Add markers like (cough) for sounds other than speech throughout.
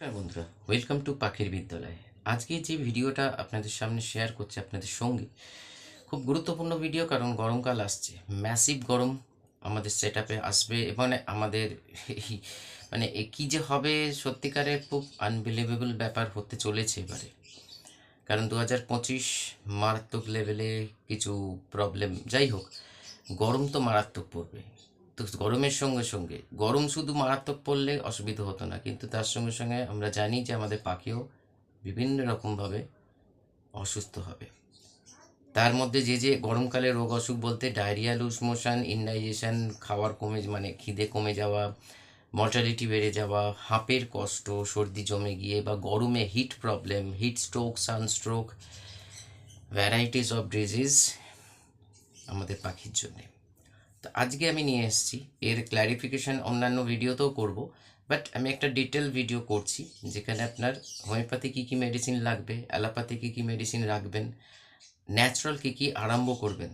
নমস্কার বন্ধুরা welcome to পাখির বিদ্যালয়। আজকে যে ভিডিওটা আপনাদের সামনে শেয়ার করছি আপনাদের সঙ্গে, খুব গুরুত্বপূর্ণ ভিডিও কারণ গরমকাল আসছে। ম্যাসিভ গরম আমাদের সেট আসবে এবং আমাদের (laughs) মানে কী যে হবে সত্যিকারের খুব আনবিলিভেবল ব্যাপার হতে চলেছে এবারে। কারণ দু হাজার পঁচিশ মারাত্মক লেভেলে কিছু প্রবলেম যাই হোক, গরম তো মারাত্মক পড়বে। তো গরমের সঙ্গে সঙ্গে, গরম শুধু মারাত্মক পড়লে অসুবিধা হতো না। কিন্তু তার সঙ্গে সঙ্গে আমরা জানি যে আমাদের পাখিও বিভিন্ন রকমভাবে অসুস্থ হবে। তার মধ্যে যে যে গরমকালে রোগ অসুখ বলতে ডায়রিয়া, লুজ মোশন, ইনডাইজেশন, খাওয়ার কমে মানে খিদে কমে যাওয়া, মর্টালিটি বেড়ে যাওয়া, হাঁপের কষ্ট, সর্দি জমে গিয়ে বা গরমে heat problem heat stroke sunstroke varieties of disease আমাদের পাখির জন্যে। তো আজকে আমি নিয়ে এসেছি। এর ক্ল্যারিফিকেশন অন্যান্য ভিডিওতেও করব বাট আমি একটা ডিটেল ভিডিও করছি, যেখানে আপনার হোমিওপ্যাথি কী কী মেডিসিন লাগবে অ্যালোপ্যাথি কী কী মেডিসিন রাখবেন ন্যাচারাল কী কী আরম্ভ করবেন,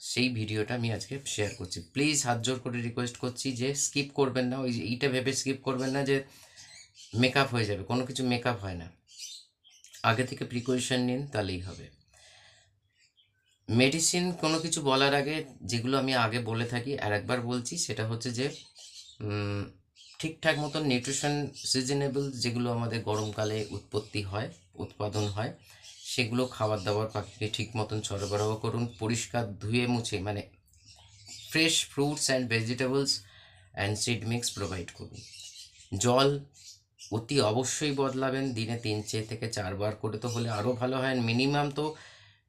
সেই ভিডিওটা আমি আজকে শেয়ার করছি। প্লিজ হাত জোর করে রিকোয়েস্ট করছি যে স্কিপ করবেন না, ওই এইটা ভেবে স্কিপ করবেন না যে মেকআপ হয়ে যাবে, কোনো কিছু মেকআপ হয় না। আগে থেকে প্রিকশন নিন, তাহলেই হবে। মেডিসিন কোনো কিছু বলার আগে যেগুলো আমি আগে বলে থাকি, আর একবার বলছি, সেটা হচ্ছে যে ঠিকঠাক মতন নিউট্রিশন সিজনেবল যেগুলো আমাদের গরমকালে উৎপত্তি হয়, উৎপাদন হয়, সেগুলো খাবার দাবার পাখিকে ঠিক মতন সরবরাহ করুন, পরিষ্কার ধুয়ে মুছে মানে fresh fruits and vegetables and seed mix provide করুন। জল অতি অবশ্যই বদলাবেন, দিনে তিন চেয়ে থেকে চারবার করে তো হলে আরও ভালো হয় মিনিমাম তো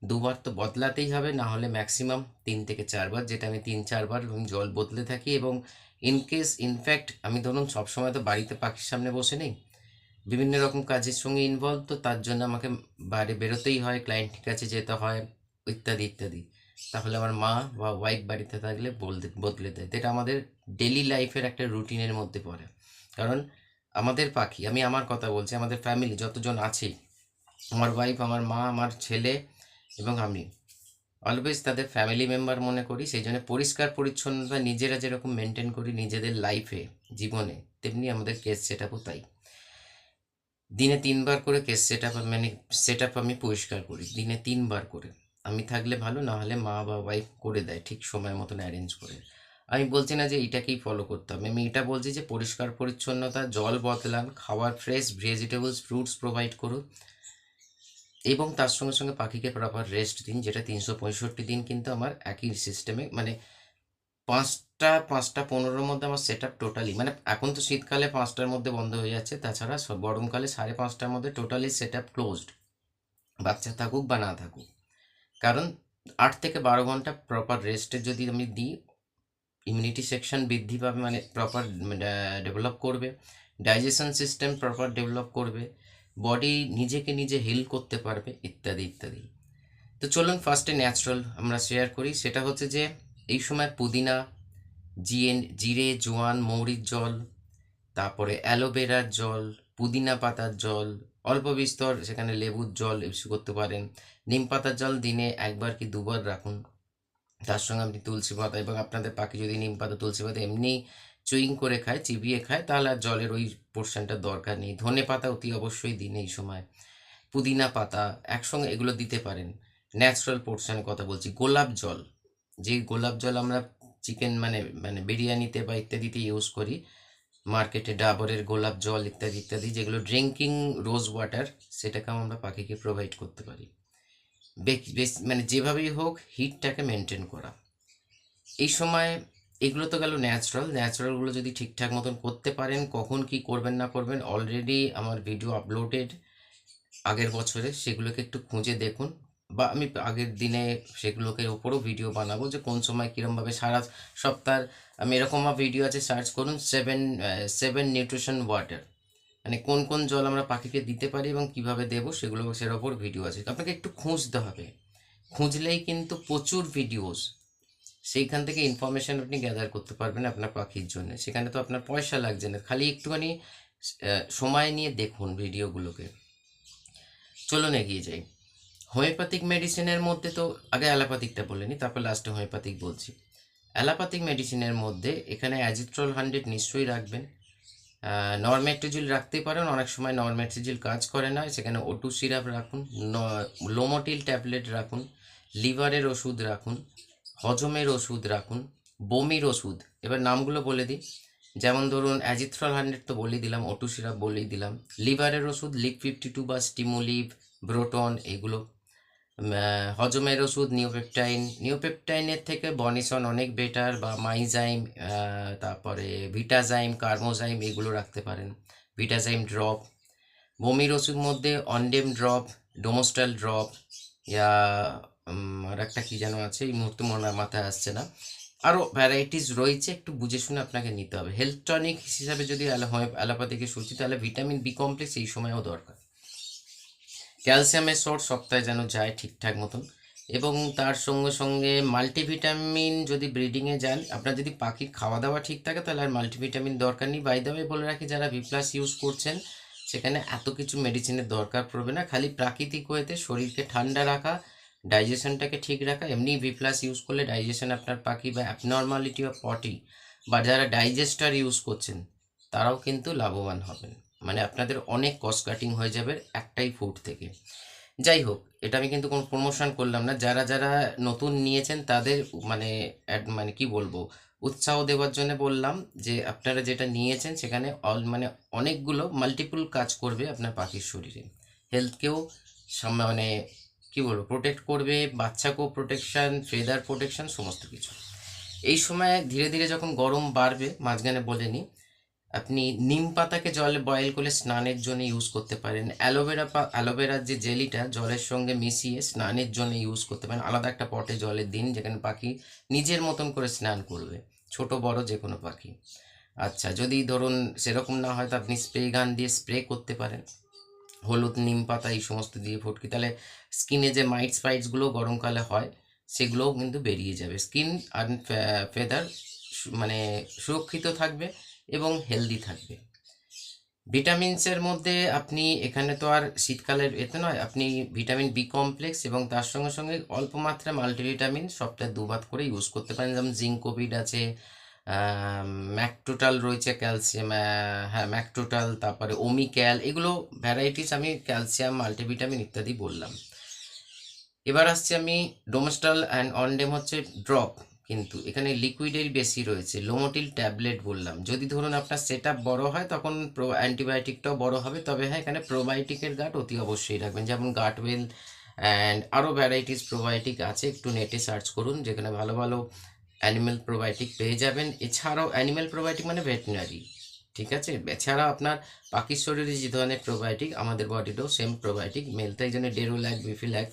দুবার তো বদলাতেই হবে, না হলে ম্যাক্সিমাম তিন থেকে চারবার, যেটা আমি তিন চারবার জল বদলে থাকি এবং ইন কেস ইনফ্যাক্ট আমি ধরুন সবসময় তো বাড়িতে পাখির সামনে বসে নেই, বিভিন্ন রকম কাজের সঙ্গে ইনভলভ তো তার জন্য আমাকে বাইরে বেরোতেই হয় ক্লায়েন্টের কাছে যেতে হয়, ইত্যাদি ইত্যাদি। তাহলে আমার মা বা ওয়াইফ বাড়িতে থাকলে বলতে, বদলে দেয়। এটা আমাদের ডেলি লাইফের একটা রুটিনের মধ্যে পড়ে। কারণ আমাদের পাখি, আমি আমার কথা বলছি, আমাদের ফ্যামিলি যতজন আছে, আমার ওয়াইফ আমার মা, আমার ছেলে এবং আমি অলওয়েজ তাদের ফ্যামিলি মেম্বার মনে করি, সেই জন্য পরিষ্কার পরিচ্ছন্নতা নিজেরা যেরকম মেনটেন করি নিজেদের লাইফে জীবনে, তেমনি আমাদের কেস সেট আপও তাই। দিনে তিনবার করে কেস সেট আপ মানে সেট আপ আমি পরিষ্কার করি, দিনে তিনবার করে। আমি থাকলে ভালো, না হলে মা বা ওয়াইফ করে দেয়, ঠিক সময় মতন অ্যারেঞ্জ করে। আমি বলছি না যে এটাকেই ফলো করতে হবে, আমি এটা বলছি যে পরিষ্কার, পরিচ্ছন্নতা, জল বদলান খাবার ফ্রেশ ভেজিটেবলস ফ্রুটস প্রোভাইড করুন। এবং তার সঙ্গে সঙ্গে পাখিকে প্রপার রেস্ট দিন, যেটা তিনশো পঁয়ষট্টি দিন কিন্তু আমার একই সিস্টেমে মানে পাঁচটা পাঁচটা পনেরোর মধ্যে আমার সেট টোটালি মানে এখন তো শীতকালে পাঁচটার মধ্যে বন্ধ হয়ে যাচ্ছে, তাছাড়া গরমকালে সাড়ে পাঁচটার মধ্যে টোটালি সেট আপ ক্লোজড বাচ্চা থাকুক বা না থাকুক। কারণ আট থেকে বারো ঘণ্টা প্রপার রেস্টে যদি আমি দিই ইমিউনিটি সেকশন বৃদ্ধি পাবে মানে প্রপার ডেভেলপ করবে ডাইজেশন সিস্টেম প্রপার ডেভেলপ করবে বডি নিজেকে নিজে হিল করতে পারবে, ইত্যাদি ইত্যাদি। তো চলুন ফার্স্টে ন্যাচারাল আমরা শেয়ার করি, সেটা হচ্ছে যে এই সময় পুদিনা জিয়ে জিরে, জোয়ান, মৌরির জল, তারপরে অ্যালোভেরার জল, পুদিনা পাতার জল, অল্প বিস্তর সেখানে লেবুর জল ইউজ করতে পারেন। নিম পাতার জল দিনে একবার কি দুবার রাখুন। তার সঙ্গে আপনি তুলসী পাতা এবং আপনাদের পাখি যদি নিম পাতা, তুলসী পাতা এমনি চুইং করে খায়, চিবিয়ে খায়, তাহলে আর জলের ওই পোর্শনটার দরকার নেই। ধনে পাতা অতি অবশ্যই দিন এই সময়। পুদিনা পাতা একসঙ্গে এগুলো দিতে পারেন। ন্যাচারাল পোর্শনের কথা বলছি। গোলাপ জল। যে গোলাপ জল আমরা চিকেন মানে মানে বিরিয়ানিতে বা ইত্যাদিতে ইউজ করি মার্কেটে ডাবরের গোলাপ জল ইত্যাদি ইত্যাদি, যেগুলো ড্রিঙ্কিং রোজ ওয়াটার সেটাকেও আমরা পাখিকে প্রোভাইড করতে পারি। বেশ- মানে যেভাবেই হোক হিটটাকে মেনটেন করা। এই সময় এগুলো তো গেল ন্যাচারাল ন্যাচারালগুলো যদি ঠিকঠাক মতন করতে পারেন, কখন কি করবেন না করবেন অলরেডি আমার ভিডিও আপলোডেড আগের বছরে, সেগুলোকে একটু খুঁজে দেখুন। বা আমি আগের দিনে সেগুলোকে ওপরও ভিডিও বানাবো যে কোন সময় কীরমভাবে সারা সপ্তাহ, আমি এরকম ভিডিও আছে সার্চ করুন সেভেন সেভেন নিউট্রিশন ওয়াটার মানে কোন কোন জল আমরা পাখিকে দিতে পারি এবং কীভাবে দেবো, সেগুলো সের ওপর ভিডিও আছে। আপনাকে একটু খুঁজতে হবে। খুঁজলেই কিন্তু প্রচুর ভিডিওস সেইখান থেকে ইনফরমেশন আপনি গ্যাদার করতে পারবেন আপনার পাখির জন্য। সেখানে তো আপনার পয়সা লাগছে না, খালি একটুখানি সময় নিয়ে দেখুন ভিডিওগুলোকে চলুন এগিয়ে যাই। হোমিওপ্যাথিক মেডিসিনের মধ্যে তো, আগে অ্যালোপ্যাথিকটা বলে নিই তারপর লাস্টে হোমিওপ্যাথিক বলছি। অ্যালোপ্যাথিক মেডিসিনের মধ্যে এখানে অ্যাজিট্রল হান্ড্রেড নিশ্চয়ই রাখবেন। নরমেট্রিজিল রাখতেই পারেন, অনেক সময় নরমেট্রিজিল কাজ করে না, সেখানে ওটু সিরাপ রাখুন লোমোটিল ট্যাবলেট রাখুন লিভারের ওষুধ রাখুন হজমের ওষুধ রাখুন, বমির ওষুধ। এবার নামগুলো বলে দিই। যেমন ধরুন, অ্যাজিথ্রল হান্ড্রেড তো বলেই দিলাম ওটু সিরাপ বলেই দিলাম। লিভারের ওষুধ লিভ ফিফটি টু বা স্টিমোলিভ, ব্রোটন, এগুলো। হজমের ওষুধ, নিওপেপটাইন। নিওপেপটাইনের থেকে বনিসন অনেক বেটার বা মাইজাইম তারপরে ভিটাজাইম, কার্মোজাইম এগুলো রাখতে পারেন। Vitazyme drop. বমির ওষুধ মধ্যে অনডেম ড্রপ ডোমোস্টাল ড্রপ, ইয়া আর একটা কী যেন আছে? এই মুহূর্তে মনে মাথায় আসছে না। আরও ভ্যারাইটিস রয়েছে, একটু বুঝে শুনে আপনাকে নিতে হবে। হেলথ টনিক হিসাবে যদি অ্যালোপ্যাথিকে শুনছি, তাহলে ভিটামিন বি কমপ্লেক্স এই সময়ও দরকার। ক্যালসিয়ামের সোর্স সপ্তাহে যেন যায় ঠিকঠাক মতন। এবং তার সঙ্গে সঙ্গে মাল্টিভিটামিন যদি ব্রিডিংয়ে যান, আপনার যদি পাখির খাওয়া দাওয়া ঠিক থাকে, তাহলে আর মাল্টিভিটামিন দরকার নেই। বাই দাবে বলে রাখি, যারা ভি প্লাস ইউজ করছেন, সেখানে এত কিছু মেডিসিনের দরকার পড়বে না। খালি প্রাকৃতিক ওয়েতে শরীরকে ঠান্ডা রাখা ডাইজেশনটাকে ঠিক রাখা এমনি ভি প্লাস ইউজ করলে ডাইজেশন আপনার পাখি বা অ্যাবনর্মালিটি অফ পটি বা যারা ডাইজেস্টার ইউজ করছেন, তারাও কিন্তু লাভবান হবেন। মানে আপনাদের অনেক কস্ট কাটিং হয়ে যাবে একটাই ফুড থেকে। যাই হোক, এটা আমি কিন্তু কোনো প্রমোশন করলাম না। যারা যারা নতুন নিয়েছেন, তাদের মানে মানে কি বলব, উৎসাহ দেওয়ার জন্য বললাম যে, আপনারা যেটা নিয়েছেন সেখানে অল মানে অনেকগুলো মাল্টিপল কাজ করবে আপনার পাখির শরীরে। হেলথকেও মানে কি বলব প্রোটেক্ট করবে, বাচ্চাকেও প্রোটেকশান ফেদার প্রোটেকশান সমস্ত কিছু। এই সময় ধীরে ধীরে যখন গরম বাড়বে, মাঝখানে বলেনি, আপনি নিম পাতাকে জলে বয়েল করে স্নানের জন্য ইউজ করতে পারেন। অ্যালোভেরা পা, অ্যালোভেরার যে জেলিটা, জলের সঙ্গে মিশিয়ে স্নানের জন্য ইউজ করতে পারেন। আলাদা একটা পটে জলের দিন, যেখানে পাখি নিজের মতন করে স্নান করবে, ছোট, বড় যে কোনো পাখি। আচ্ছা যদি ধরুন সেরকম না হয়, তো আপনি স্প্রে গান দিয়ে স্প্রে করতে পারেন। হলুদ, নিম পাতা এই সমস্ত দিয়ে ফটকি। তাহলে স্কিনে যে মাইটস ফাইটসগুলো গরমকালে হয়, সেগুলোও কিন্তু বেরিয়ে যাবে। স্কিন আর ফেদার মানে সুরক্ষিত থাকবে এবং হেলদি থাকবে। ভিটামিনসের মধ্যে আপনি, এখানে তো আর শীতকালের এতে নয়, আপনি ভিটামিন বি কমপ্লেক্স এবং তার সঙ্গে সঙ্গে অল্প মাত্রা মাল্টিভিটামিন সপ্তাহে দুবার করে ইউজ করতে পারেন। যেমন জিঙ্কোভিড আছে ম্যাকটোটাল রয়েছে ক্যালসিয়াম হ্যাঁ ম্যাকটোটাল তারপরে ওমিক্যাল এগুলো ভ্যারাইটিস আমি ক্যালসিয়াম মাল্টিভিটামিন ইত্যাদি বললাম। এবার আসছি আমি ডোমেস্টাল অ্যান্ড অনডেম হচ্ছে ড্রপ কিন্তু এখানে লিকুইডের বেশি রয়েছে লোমোটিল ট্যাবলেট বললাম। যদি ধরুন আপনার সেট বড় হয়, তখন প্রো অ্যান্টিবায়োটিকটাও বড় হবে, তবে হ্যাঁ এখানে প্রোবায়োটিকের গাট অতি অবশ্যই রাখবেন। যেমন গাটওয়েল অ্যান্ড আরও ভ্যারাইটিস প্রোবায়োটিক আছে, একটু নেটে সার্চ করুন, যেখানে ভালো ভালো অ্যানিমেল প্রোবায়োটিক পেয়ে যাবেন। এছাড়াও অ্যানিমেল প্রোবায়োটিক মানে ভেটেনারি ঠিক আছে? এছাড়া আপনার পাখির শরীরে যে ধরনের প্রোবায়োটিক আমাদের বডিতেও সেম প্রোবায়োটিক মেলতে এই জন্য ডেরোল্যাক বিফিল্যাক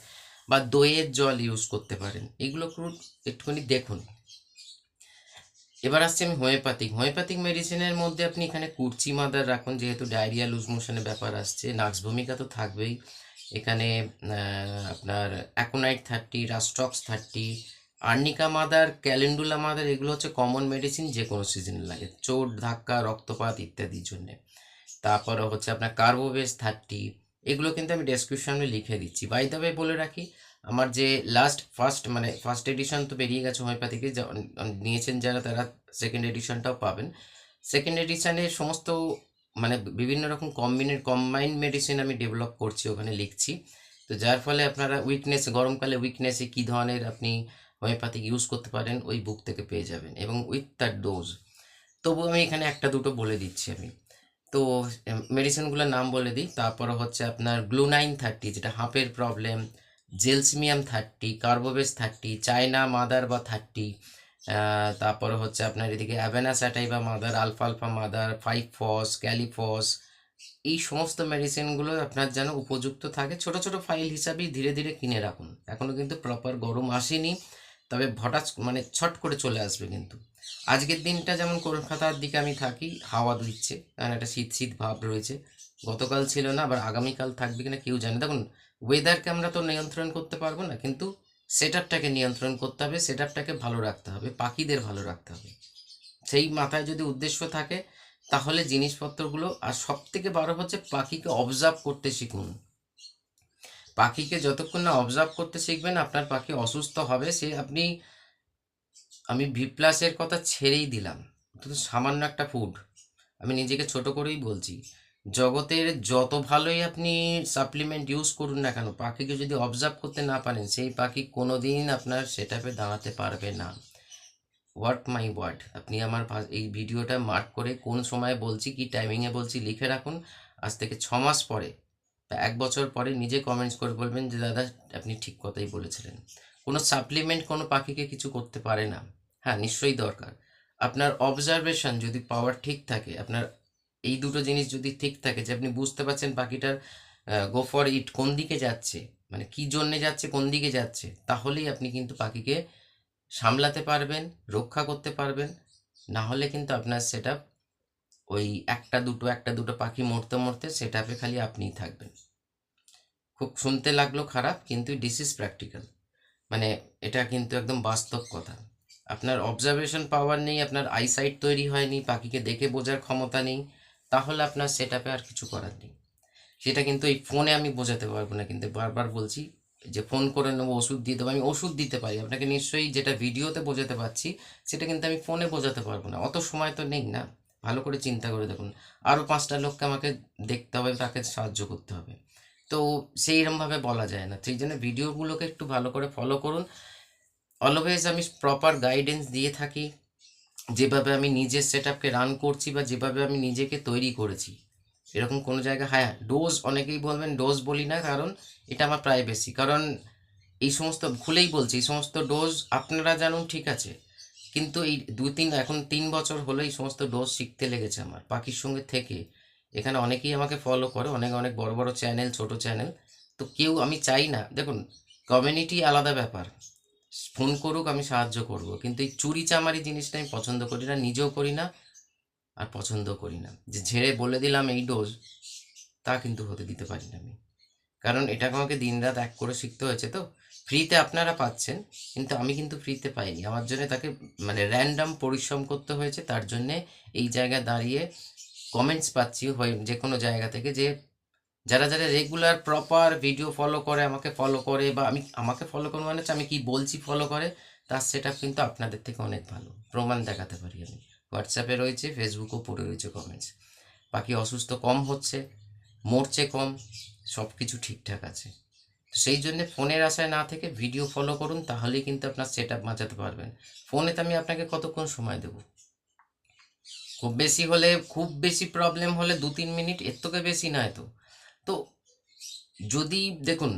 বা দইয়ের জল ইউজ করতে পারেন। এগুলো একটু একটুখানি দেখুন। এবার আসছি আমি হোমিওপ্যাথিক হোমিওপ্যাথিক মেডিসিনের মধ্যে আপনি এখানে কুর্চি মাদার রাখুন, যেহেতু ডায়রিয়া লুজ মোশনের ব্যাপার আসছে। নাক্স ভূমিকা তো থাকবেই। এখানে আপনার aconite thirty rhus tox thirty arnica mother, calendula mother, এগুলো হচ্ছে কমন মেডিসিন যে কোনো সিজনে লাগে। চোট, ধাক্কা, রক্তপাত ইত্যাদির জন্যে। তারপরে হচ্ছে আপনার কার্বোবেস থার্টি এগুলো কিন্তু আমি ডেসক্রিপশনে লিখে দিচ্ছি। বাই দ্য ওয়ে বলে রাখি, আমার যে লাস্ট ফার্স্ট মানে ফার্স্ট এডিশন তো বেরিয়ে গেছে হোমিওপ্যাথিকে নিয়েছেন যারা, তারা সেকেন্ড এডিশনটাও পাবেন। সেকেন্ড এডিশনে সমস্ত মানে বিভিন্ন রকম কম্বিনের কম্বাইন্ড মেডিসিন আমি ডেভেলপ করছি, ওখানে লিখছি। তো যার ফলে আপনারা উইকনেস গরমকালে উইকনেসে কী ধরনের আপনি হোমিওপ্যাথিক ইউজ করতে পারেন, ওই বুক থেকে পেয়ে যাবেন এবং উইথ তার ডোজ তবু আমি এখানে একটা দুটো বলে দিচ্ছি আমি। তো মেডিসিনগুলোর নাম বলে দিই। তারপরে হচ্ছে আপনার গ্লুনাইন থার্টি যেটা হাঁপের problem gelsemium thirty carbo veg thirty China mother বা থার্টি তারপরে হচ্ছে আপনার এদিকে অ্যাভেনাস্যাটাই বা mother alpha alpha mother five phos kali phos এই সমস্ত মেডিসিনগুলো আপনার যেন উপযুক্ত থাকে। ছোট ছোট ফাইল হিসাবেই ধীরে ধীরে কিনে রাখুন। এখনও কিন্তু প্রপার গরম আসেনি। তবে হঠাৎ মানে ছট করে চলে আসবে কিন্তু। আজকের দিনটা যেমন কলকাতার দিকে আমি থাকি, হাওয়া দিচ্ছে কারণ একটা শীত শীত ভাব রয়েছে। গতকাল ছিল না, আবার আগামীকাল থাকবে কিনা কেউ জানে দেখুন ওয়েদারকে আমরা তো নিয়ন্ত্রণ করতে পারব না, কিন্তু সেট আপটাকে নিয়ন্ত্রণ করতে হবে সেট আপটাকে ভালো রাখতে হবে, পাখিদের ভালো রাখতে হবে। সেই মাথায় যদি উদ্দেশ্য থাকে, তাহলে জিনিসপত্রগুলো, আর সব থেকে বড় হচ্ছে, পাখিকে অবজার্ভ করতে শিখুন। পাখিকে যতক্ষণ না অবজার্ভ করতে শিখবেন, আপনার পাখি অসুস্থ হবে, সে আপনি, আমি ভি প্লাসের কথা ছেড়েই দিলাম। তো সামান্য একটা ফুড আমি নিজেকে ছোট করেই বলছি, জগতের যত ভালোই আপনি সাপ্লিমেন্ট ইউজ করুন না কেন, পাখিকে যদি অবজার্ভ করতে না পারেন, সেই পাখি কোনো দিন আপনার সেট আপে দাঁড়াতে পারবে না। ওয়ার্ড মাই ওয়ার্ড আপনি আমার এই ভিডিওটা মার্ক করে কোন সময় বলছি, কি টাইমিংয়ে বলছি, লিখে রাখুন। আজ থেকে ছ মাস পরে এক বছর পরে নিজে কমেন্টস করে বলবেন যে, দাদা, আপনি ঠিক কথাই বলেছিলেন। কোনো সাপ্লিমেন্ট কোনো পাখিকে কিছু করতে পারে না। হ্যাঁ নিশ্চয়ই দরকার। আপনার অবজারভেশন যদি পাওয়ার ঠিক থাকে, আপনার এই দুটো জিনিস যদি ঠিক থাকে যে, আপনি বুঝতে পারছেন পাখিটার গো ফর ইট কোন দিকে যাচ্ছে মানে কি জন্যে যাচ্ছে, কোন দিকে যাচ্ছে, তাহলেই আপনি কিন্তু পাখিকে সামলাতে পারবেন, রক্ষা করতে পারবেন। না হলে কিন্তু আপনার সেট ওই একটা দুটো একটা দুটো পাখি মরতে মরতে সেট আপে খালি আপনিই থাকবেন। খুব শুনতে লাগল খারাপ, কিন্তু দিস ইজ প্র্যাকটিক্যাল মানে এটা কিন্তু একদম বাস্তব কথা। আপনার অবজারভেশন পাওয়ার নেই, আপনার আইসাইট তৈরি হয়নি, পাখিকে দেখে বোঝার ক্ষমতা নেই, তাহলে আপনার সেট আর কিছু করার নেই। সেটা কিন্তু এই ফোনে আমি বোঝাতে পারব না, কিন্তু বারবার বলছি যে ফোন করে নেব, ওষুধ দিয়ে দেবো, আমি ওষুধ দিতে পারি। আপনাকে নিশ্চয়ই যেটা ভিডিওতে বোঝাতে পারছি, সেটা কিন্তু আমি ফোনে বোঝাতে পারব না। অত সময় তো নেই না। ভালো করে চিন্তা করে দেখুন। আরও পাঁচটা লোককে আমাকে দেখতে হবে, তাকে সাহায্য করতে হবে। তো সেইরকমভাবে বলা যায় না। সেই জন্য ভিডিওগুলোকে একটু ভালো করে ফলো করুন। অলওয়েজ আমি প্রপার গাইডেন্স দিয়ে থাকি। যেভাবে আমি নিজের সেট আপকে রান করছি বা যেভাবে আমি নিজেকে তৈরি করেছি। এরকম কোনো জায়গায় হ্যাঁ ডোজ অনেকেই বলবেন ডোজ বলি না, কারণ এটা আমার প্রাইভেসি কারণ এই সমস্ত খুলেই বলছি, এই সমস্ত ডোজ আপনারা জানুন, ঠিক আছে। কিন্তু এই দু তিন, এখন তিন বছর হলো এই সমস্ত ডোজ শিখতে লেগেছে আমার। পাখির সঙ্গে থেকে এখানে অনেকেই আমাকে ফলো করে, অনেক অনেক বড় বড় চ্যানেল ছোট চ্যানেল তো কেউ আমি চাই না। দেখুন কমিউনিটি আলাদা ব্যাপার। ফোন করুক, আমি সাহায্য করব। কিন্তু এই চুরি চামারি জিনিসটা আমি পছন্দ করি না, নিজেও করি না, আর পছন্দ করি না। যে ঝেড়ে বলে দিলাম এই ডোজ তা কিন্তু হতে দিতে পারি না আমি। কারণ এটাকে আমাকে দিনরাত এক করে শিখতে হয়েছে তো। ফ্রিতে আপনারা পাচ্ছেন, কিন্তু আমি কিন্তু ফ্রিতে পাইনি। আমার জন্য তাকে মানে র্যান্ডাম পরিশ্রম করতে হয়েছে, তার জন্যে এই জায়গায় দাঁড়িয়ে কমেন্টস পাচ্ছি হয়ে যে কোনো জায়গা থেকে যে যারা যারা রেগুলার প্রপার ভিডিও ফলো করে, আমাকে ফলো করে বা আমি, আমাকে ফলো করে মানে হচ্ছে আমি কি বলছি ফলো করে, তার সেটা কিন্তু আপনাদের থেকে অনেক ভালো। প্রমাণ দেখাতে পারি আমি। হোয়াটসঅ্যাপে রয়েছে ফেসবুকেও পড়ে রয়েছে কমেন্টস বাকি অসুস্থ কম হচ্ছে, মরছে কম সব কিছু ঠিকঠাক আছে। সেই জন্য ফোনের আশায় না থেকে ভিডিও ফলো করুন, তাহলেই কিন্তু আপনার সেট আপ বাঁচাতে পারবেন। ফোনেতে আমি আপনাকে কতক্ষণ সময় দেব? খুব বেশি হলে, খুব বেশি প্রবলেম হলে দু তিন মিনিট এর থেকে বেশি নয় তো তো যদি, দেখুন,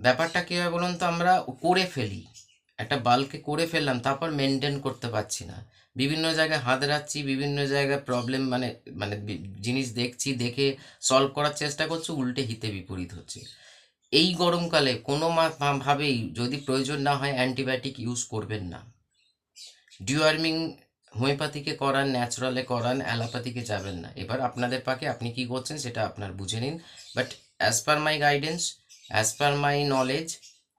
ব্যাপারটা কী হয় বলুন তো, আমরা করে ফেলি। একটা বাল্কে করে ফেললাম, তারপর মেনটেন করতে পারছি না। বিভিন্ন জায়গায় হাত রাখছি, বিভিন্ন জায়গায় প্রবলেম মানে মানে জিনিস দেখছি, দেখে সলভ করার চেষ্টা করছি, উল্টে হিতে বিপরীত হচ্ছে। এই গরমকালে কোনো ভাবেই যদি প্রয়োজন না হয় অ্যান্টিবায়োটিক ইউজ করবেন না। ডিওয়ার্মিং হোমিওপ্যাথিকে করান, ন্যাচারালে করান, অ্যালোপ্যাথিকে যাবেন না। এবার আপনাদের পাকে আপনি কি করছেন সেটা আপনার বুঝে নিন। But as per my guidance, as per my knowledge,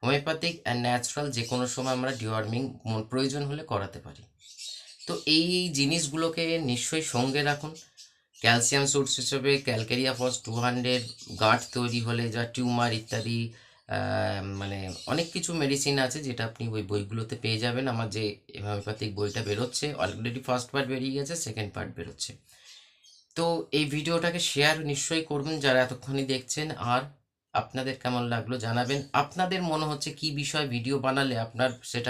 homeopathic and natural যে কোনো সময় আমরা ডিওয়ার্মিং প্রয়োজন হলে করাতে পারি। তো এই জিনিসগুলোকে নিশ্চয়ই সঙ্গে রাখুন। ক্যালসিয়াম সোর্স হিসেবে ক্যালকেরিয়া ফস টু হান্ড্রেড, গাঁট তৈরি হলে যা টিউমার ইত্যাদি মানে অনেক কিছু মেডিসিন আছে যেটা আপনি ওই বইগুলোতে পেয়ে যাবেন। আমার যে হোমিওপ্যাথিক বইটা বেরোচ্ছে অলরেডি ফার্স্ট পার্ট বেরিয়ে গেছে সেকেন্ড পার্ট বেরোচ্ছে। তো এই ভিডিওটাকে শেয়ার নিশ্চয়ই করবেন যারা এতক্ষণই দেখছেন। আর আপনাদের কেমন লাগল জানাবেন। আপনাদের মনে হচ্ছে কি বিষয় ভিডিও বানালে আপনার সেট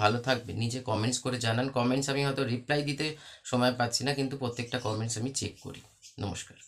ভালো থাকবে? নিজে কমেন্টস করে জানান। কমেন্টস আমি হয়তো রিপ্লাই দিতে সময় পাচ্ছি না, কিন্তু প্রত্যেকটা কমেন্টস আমি চেক করি। নমস্কার।